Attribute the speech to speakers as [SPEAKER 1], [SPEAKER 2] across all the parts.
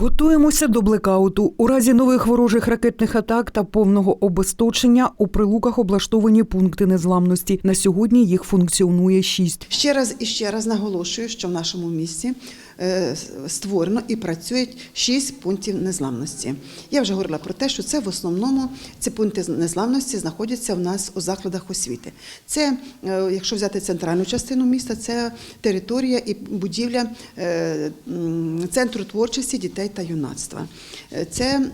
[SPEAKER 1] Готуємося до блекауту. У разі нових ворожих ракетних атак та повного обесточення у прилуках облаштовані пункти незламності. На сьогодні їх функціонує шість.
[SPEAKER 2] Ще раз і ще раз наголошую, що в нашому місті створено і працюють шість пунктів незламності. Я вже говорила про те, що це в основному ці пункти незламності знаходяться в нас у закладах освіти. Це, е, якщо взяти центральну частину міста, це територія і будівля е, центру творчості дітей та юнацтва. Е, Це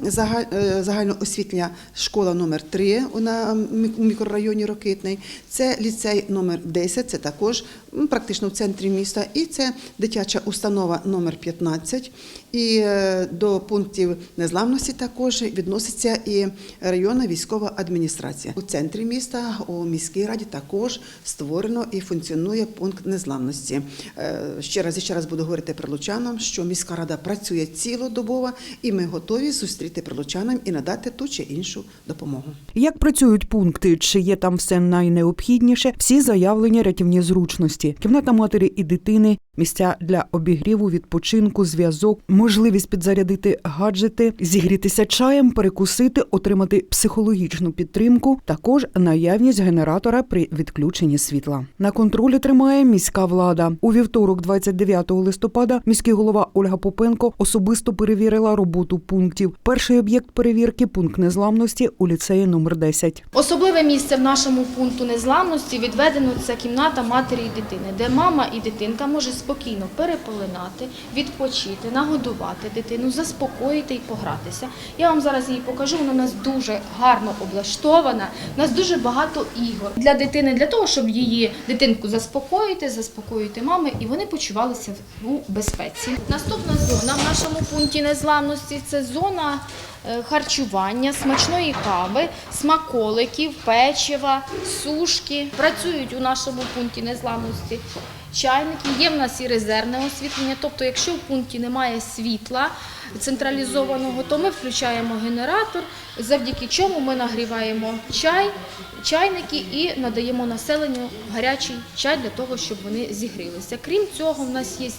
[SPEAKER 2] е, загальноосвітня школа номер 3 на мі- мікрорайоні Рокитний. Це ліцей номер 10, це також практично в центрі міста. І це дитяча установа номер 15. І е, до пунктів незламності також відноситься і районна військова адміністрація. У центрі міста, у міській раді також створено і функціонує пункт незламності. Е, Ще раз і ще раз буду говорити прилучанам, що міська рада працює цілодобово, і ми готові зустріти прилучанам і надати ту чи іншу допомогу.
[SPEAKER 1] Як працюють пункти? Чи є там все найнеобхідніше? Всі заявлені рятівні зручності: кімната матері і дитини, місця для обігріву, відпочинку, зв'язок, можливість підзарядити гаджети, зігрітися чаєм, перекусити, отримати психологічну підтримку. Також наявність генератора при відключенні світла. На контролі тримає міська влада. У вівторок, 29 листопада, міський голова Ольга Попенко особисто перевірила роботу пунктів. Перший об'єкт перевірки пункт незламності у ліцеї номер 10.
[SPEAKER 3] Особливе місце в нашому пункту незламності відведено це кімната матері і дитини, де мама і дитинка може спокійно переполинати, відпочити, нагодувати дитину, заспокоїти і погратися. Я вам зараз її покажу. Вона у нас дуже гарно облаштована. У нас дуже багато ігор для дитини, для того, щоб її дитинку заспокоїти, заспокоїти мами, і вони почувалися у безпеці. Наступна зона в нашому пункті незламності це зона харчування, смачної кави, смаколиків, печива, сушки. Працюють у нашому пункті незламності чайники. Є в нас і резервне освітлення. Тобто, якщо в пункті немає світла централізованого, то ми включаємо генератор, завдяки чому ми нагріваємо чай, чайники і надаємо населенню гарячий чай для того, щоб вони зігрілися. Крім цього, в нас є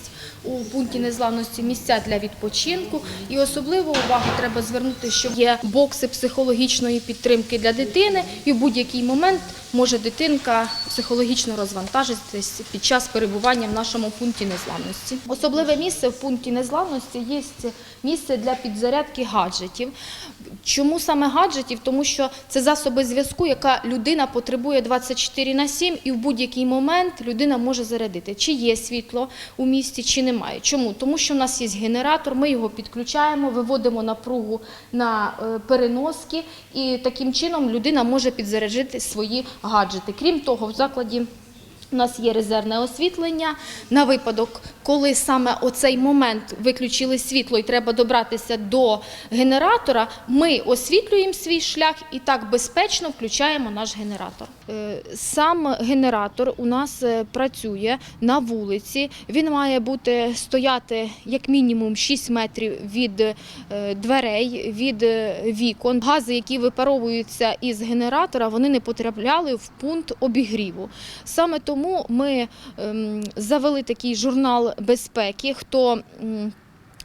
[SPEAKER 3] у пункті незламності місця для відпочинку. І особливо увагу треба звернути, що є бокси психологічної підтримки для дитини, і в будь-який момент може дитинка психологічно розвантажитись під час перебування в нашому пункті незламності. Особливе місце в пункті незламності є місце для підзарядки гаджетів. Чому саме гаджетів? Тому що це засоби зв'язку, яка людина потребує 24 на 7, і в будь-який момент людина може зарядити, чи є світло у місті, чи немає. Чому? Тому що в нас є генератор, ми його підключаємо, виводимо напругу на е, переноски, і таким чином людина може підзаряджити свої гаджети. Крім того, в закладі. У нас є резервне освітлення на випадок, коли саме оцей момент виключили світло і треба добратися до генератора. Ми освітлюємо свій шлях і так безпечно включаємо наш генератор. Е, Сам генератор у нас е, працює на вулиці. Він має бути стояти як мінімум 6 метрів від е, дверей, від вікон. Гази, які випаровуються із генератора, вони не потрапляли в пункт обігріву. Саме тому ми ем, завели такий журнал безпеки. Хто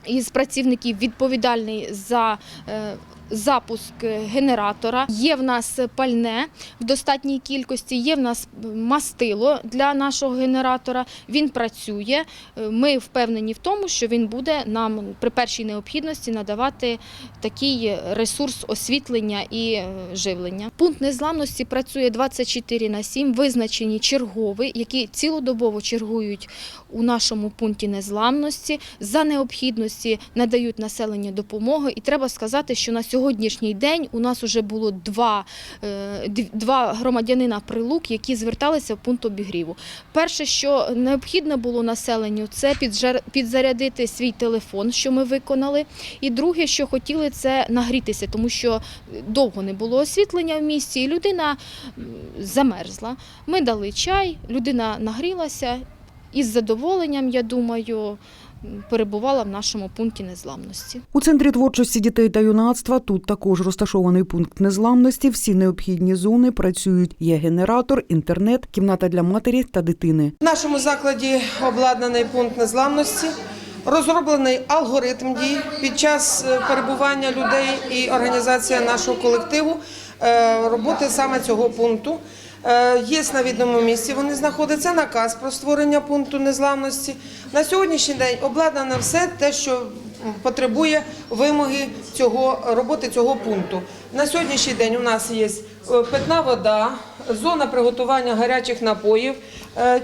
[SPEAKER 3] із працівників відповідальний за е, запуск генератора. Є в нас пальне в достатній кількості, є в нас мастило для нашого генератора. Він працює. Ми впевнені в тому, що він буде нам при першій необхідності надавати такий ресурс освітлення і е, живлення. Пункт незламності працює 24 на 7, визначені чергові, які цілодобово чергують у нашому пункті незламності. За необхідності надають населенню допомогу. І треба сказати, що на сьогоднішній день у нас вже було два, е, два громадянина прилук, які зверталися в пункт обігріву. Перше, що необхідно було населенню, це підзарядити свій телефон, що ми виконали. І друге, що хотіли, це нагрітися, тому що довго не було освітлення в місті, і людина замерзла. Ми дали чай, людина нагрілася і з задоволенням, я думаю, перебувала в нашому пункті незламності.
[SPEAKER 1] У центрі творчості дітей та юнацтва тут також розташований пункт незламності. Всі необхідні зони працюють. Є генератор, інтернет, кімната для матері та дитини.
[SPEAKER 4] В нашому закладі обладнаний пункт незламності. Розроблений алгоритм дій під час е, перебування людей і організація нашого колективу роботи саме цього пункту. Е, Є на відному місці. Вони знаходяться наказ про створення пункту незламності. На сьогоднішній день обладнано все те, що потребує вимоги цього роботи цього пункту. На сьогоднішній день у нас є е, питна вода, зона приготування гарячих напоїв, е,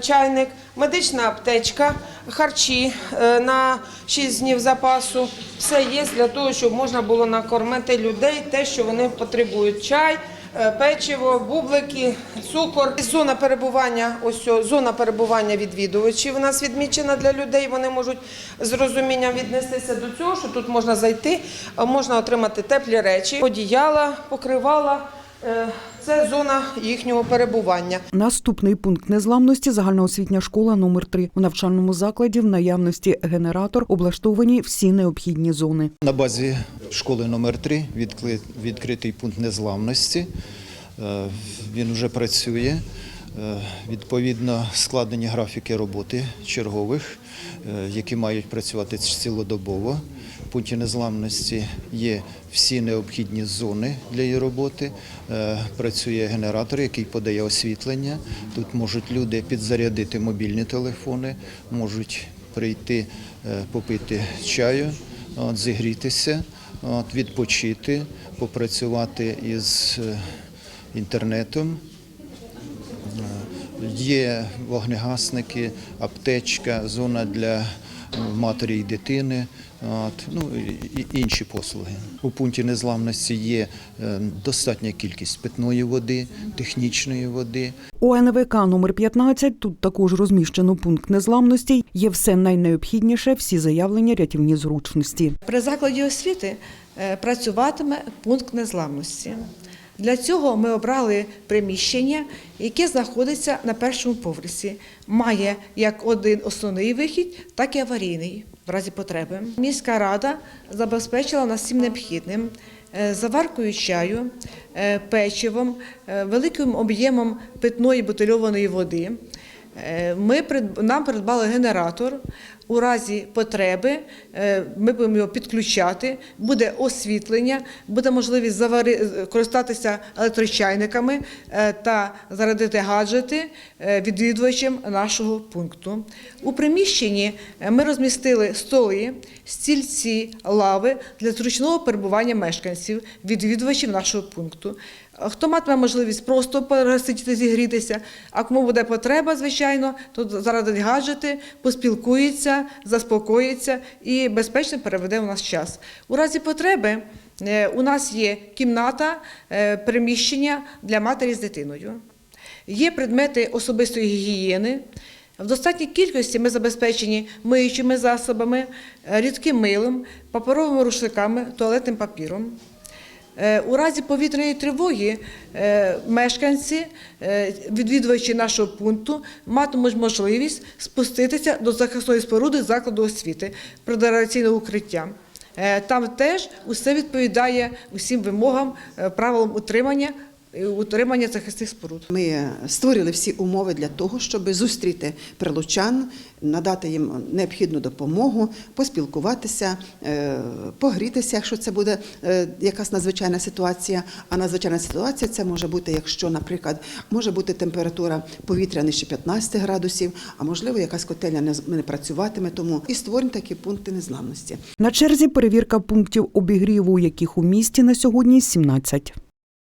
[SPEAKER 4] чайник, медична аптечка, харчі е, на 6 днів запасу. Все є для того, щоб можна було накормити людей те, що вони потребують. Чай, е, печиво, бублики, цукор. Зона перебування, ось зона перебування відвідувачів у нас відмічена для людей. Вони можуть з розумінням віднестися до цього, що тут можна зайти, можна отримати теплі речі, одіяла, покривала. Е, Це зона їхнього перебування.
[SPEAKER 1] Наступний пункт незламності загальноосвітня школа номер 3 У навчальному закладі в наявності генератор облаштовані всі необхідні зони.
[SPEAKER 5] На базі школи номер 3 відкритий пункт незламності. Е, Він вже працює. Е, Відповідно, складені графіки роботи чергових, які мають працювати цілодобово. Пункті незламності є всі необхідні зони для її роботи. Е, Працює генератор, який подає освітлення. Тут можуть люди підзарядити мобільні телефони, можуть прийти е, попити чаю, зігрітися, відпочити, попрацювати із е, інтернетом. Є вогнегасники, аптечка, зона для матері і дитини, от, ну, і інші послуги. У пункті незламності є е, достатня кількість питної води, технічної води,
[SPEAKER 1] У НВК номер 15 тут також розміщено пункт незламності. Є все найнеобхідніше, всі заявлені рятівні зручності.
[SPEAKER 6] При закладі освіти е, працюватиме пункт незламності. Для цього ми обрали приміщення, яке знаходиться на першому поверсі. Має як один основний вихід, так і аварійний в разі потреби. Міська рада забезпечила нас всім необхідним. е, Заваркою чаю, е, печивом, е, великим об'ємом питної бутильованої води. Ми нам придбали генератор. У разі потреби е, ми будемо його підключати, буде освітлення, буде можливість завари... е, користатися електрочайниками е, та зарядити гаджети відвідувачам нашого пункту. У приміщенні ми розмістили столи, стільці, лави для зручного перебування мешканців, відвідувачів нашого пункту. Хто матиме можливість просто пересидіти, зігрітися, а кому буде потреба, звичайно, то зарадить гаджети, поспілкується, заспокоїться і безпечно переведе у нас час. У разі потреби е, у нас є кімната, е, приміщення для матері з дитиною. Є предмети особистої гігієни. В достатній кількості ми забезпечені миючими засобами, е, рідким милом, паперовими рушниками, туалетним папіром. Е, У разі повітряної тривоги е, мешканці, е, відвідувачі нашого пункту, матимуть можливість спуститися до захисної споруди закладу освіти, предопераційного укриття. Там теж усе відповідає усім вимогам, правилам утримання, утримання захисних споруд.
[SPEAKER 2] Ми створили всі умови для того, щоб зустріти прилучан, надати їм необхідну допомогу, поспілкуватися, е, погрітися, якщо це буде е, якась надзвичайна ситуація. А надзвичайна ситуація це може бути, якщо, наприклад, може бути температура повітря нижче 15 градусів, а можливо, якась котельня не з- не працюватиме. Тому і створені такі пункти незламності.
[SPEAKER 1] На черзі перевірка пунктів обігріву, яких у місті на сьогодні 17.